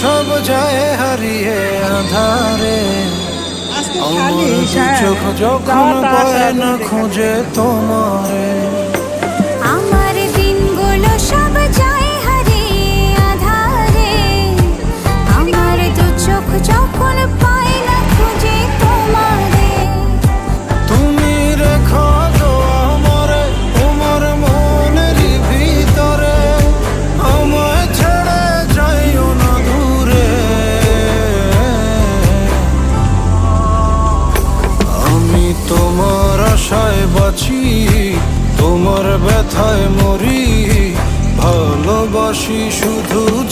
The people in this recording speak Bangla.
সব যায় হারিয়ে আধারে। হ্যাঁ, চোখ যখন পায় না। খুঁজে তোমারে। আমার দিনগুলো সব যায় হারিয়ে আধারে। আমার তো চোখ যখন পায় ব্যথায় মরি ভালোবাসি শুধু